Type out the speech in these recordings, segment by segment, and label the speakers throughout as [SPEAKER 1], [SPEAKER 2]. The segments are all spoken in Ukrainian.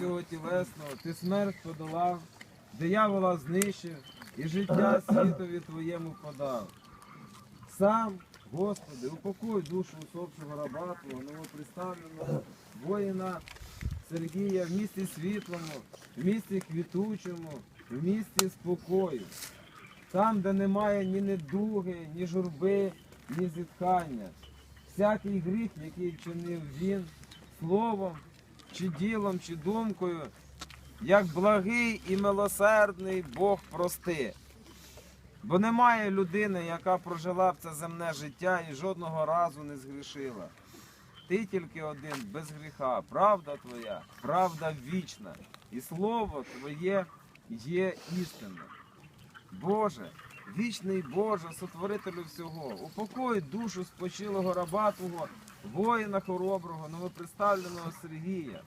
[SPEAKER 1] цього тілесного, ти смерть подолав, диявола знищив і життя світові твоєму подав. Сам, Господи, упокой душу усопшого раба Твого, новоприставленого воїна Сергія в місті світлому, в місті квітучому, в місті спокою. Там, де немає ні недуги, ні журби, ні зітхання. Всякий гріх, який вчинив він, словом, чи ділом, чи думкою, як благий і милосердний Бог прости. Бо немає людини, яка прожила б це земне життя і жодного разу не згрішила. Ти тільки один без гріха, правда твоя, правда вічна, і слово твоє є істинне. Боже, вічний Боже, сотворителю всього, упокой душу спочилого раба Твого, воїна хороброго, новоприставленого Сергія,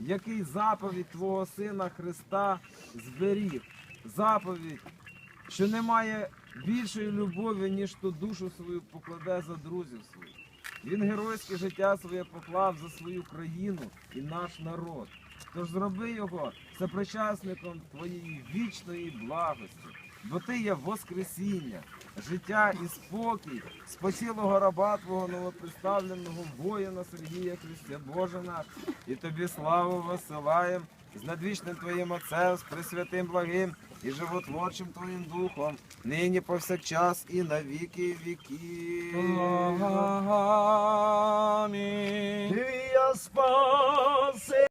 [SPEAKER 1] який заповідь Твого Сина Христа зберіг, заповідь, що немає більшої любові, ніж ту душу свою покладе за друзів своїх. Він геройське життя своє поклав за свою країну і наш народ. Тож зроби його сопричасником твоєї вічної благості, бо ти є Воскресіння, життя і спокій, спасілого раба Твого новоприставленого воїна Сергія Христя Боже наш, і тобі славу висилаєм з надвічним Твоїм Отцем, з Пресвятим благим і животворчим Твоїм Духом, нині повсякчас і на віки віків.
[SPEAKER 2] Амінь. Ти я спаси